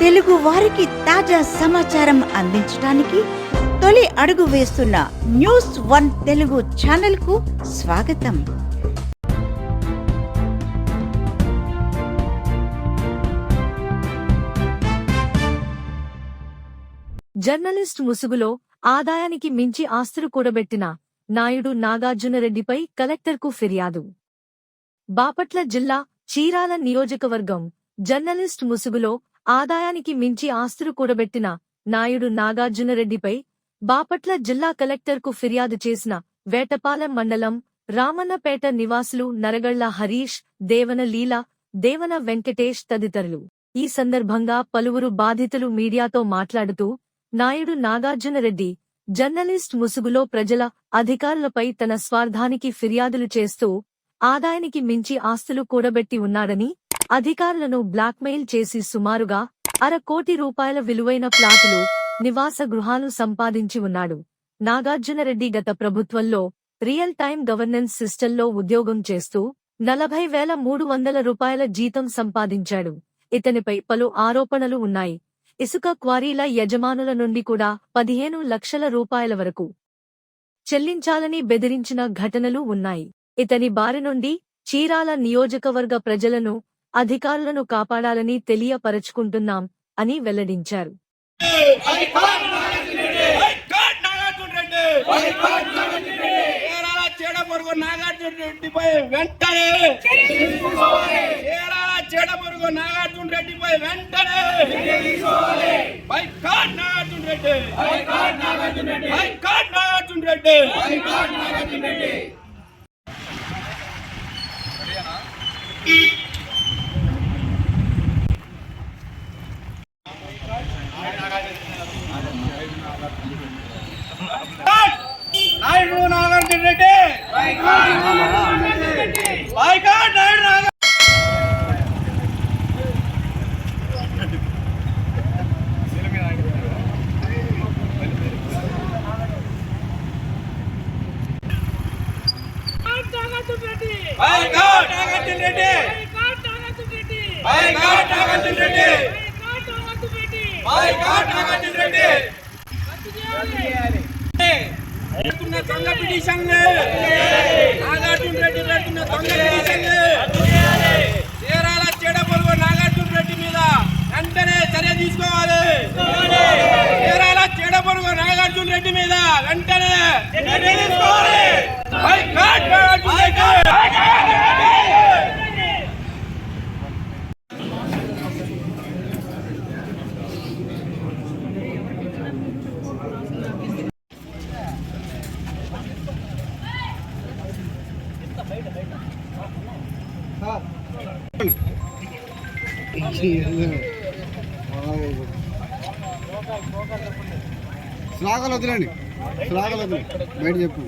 తెలుగు వారికి తాజా సమాచారం అందించడానికి తొలి అడుగు వేస్తున్న న్యూస్ వన్ తెలుగు ఛానల్కు స్వాగతం. జర్నలిస్ట్ ముసుగులో ఆదాయానికి మించి ఆస్తులు కూడబెట్టిన నాయుడు నాగార్జునరెడ్డిపై కలెక్టర్కు ఫిర్యాదు. బాపట్ల జిల్లా చీరాల నియోజకవర్గం జర్నలిస్ట్ ముసుగులో ఆదాయానికి మించి ఆస్తులు కూడబెట్టిన నాయుడు నాగార్జునరెడ్డిపై బాపట్ల జిల్లా కలెక్టర్కు ఫిర్యాదు చేసిన వేటపాలెం మండలం రామన్నపేట నివాసులు నరగళ్ళ హరీష్ దేవన లీల దేవన వెంకటేష్ తదితరులు. ఈ సందర్భంగా పలువురు బాధితులు మీడియాతో మాట్లాడుతూ నాయుడు నాగార్జునరెడ్డి జర్నలిస్ట్ ముసుగులో ప్రజల అధికారులపై తన స్వార్థానికి ఫిర్యాదులు చేస్తూ ఆదాయానికి మించి ఆస్తులు కూడబెట్టి ఉన్నాడని అధికారులను బ్లాక్మెయిల్ చేసి సుమారుగా అర కోటి రూపాయల విలువైన ప్లాట్లు నివాస గృహాలు సంపాదించి ఉన్నాడు. నాగార్జునరెడ్డి గత ప్రభుత్వంలో రియల్ టైం గవర్నెన్స్ సిస్టంలో ఉద్యోగం చేస్తూ నలభై వేల మూడు వందల రూపాయల జీతం సంపాదించాడు. ఇతనిపై పలు ఆరోపణలు ఉన్నాయి. ఇసుక క్వారీల యజమానుల నుండి కూడా పదిహేను లక్షల రూపాయల వరకు చెల్లించాలని బెదిరించిన ఘటనలు ఉన్నాయి. ఇతని బారి నుండి చీరాల నియోజకవర్గ ప్రజలను అధికారులను కాపాడాలని తెలియపరచుకుంటున్నాం అని వెల్లడించారు. హైకోర్టు నాగార్జున రెడ్డి కేరళ చెడపొరుగు నాగార్జున రెడ్డిపై వెంటనే Nagarjuna Nagarjuna Reddy Nagarjuna Reddy Nagarjuna Reddy high court Naidu Nagarjuna high court Nagarjuna Reddy high court Nagarjuna Reddy Nagarjuna Reddy పెడుతున్న దొంగ పిటిషన్ నాగార్జున రెడ్డి పెడుతున్న దొంగ పిటిషన్ చీరాల చెడపొరుగు నాగార్జున రెడ్డి మీద వెంటనే చర్య తీసుకోవాలి. చీరాల చెడపొరుగు నాగార్జున రెడ్డి మీద వెంటనే తీసుకోవాలి హైకోర్టు నాగార్జున రెడ్డి. శ్లాఘాలు వదిలేండి శ్లాఘాలు వదిలే బయట చెప్పు.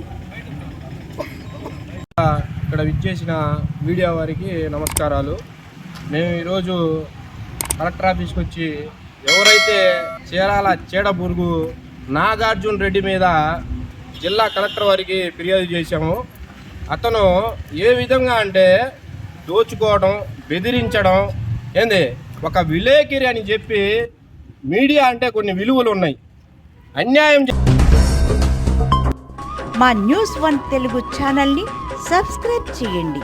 ఇక్కడ విచ్చేసిన మీడియా వారికి నమస్కారాలు. మేము ఈరోజు కలెక్టర్ ఆఫీస్కి వచ్చి ఎవరైతే చీరాల చేడబురుగు నాగార్జున రెడ్డి మీద జిల్లా కలెక్టర్ వారికి ఫిర్యాదు చేశాము. అతను ఏ విధంగా అంటే దోచుకోవడం బెదిరించడం ఏంది? ఒక విలేకిరి అని చెప్పి మీడియా అంటే కొన్ని విలువలు ఉన్నాయి. అన్యాయం మా న్యూస్ వన్ తెలుగు ఛానల్ని సబ్స్క్రైబ్ చేయండి.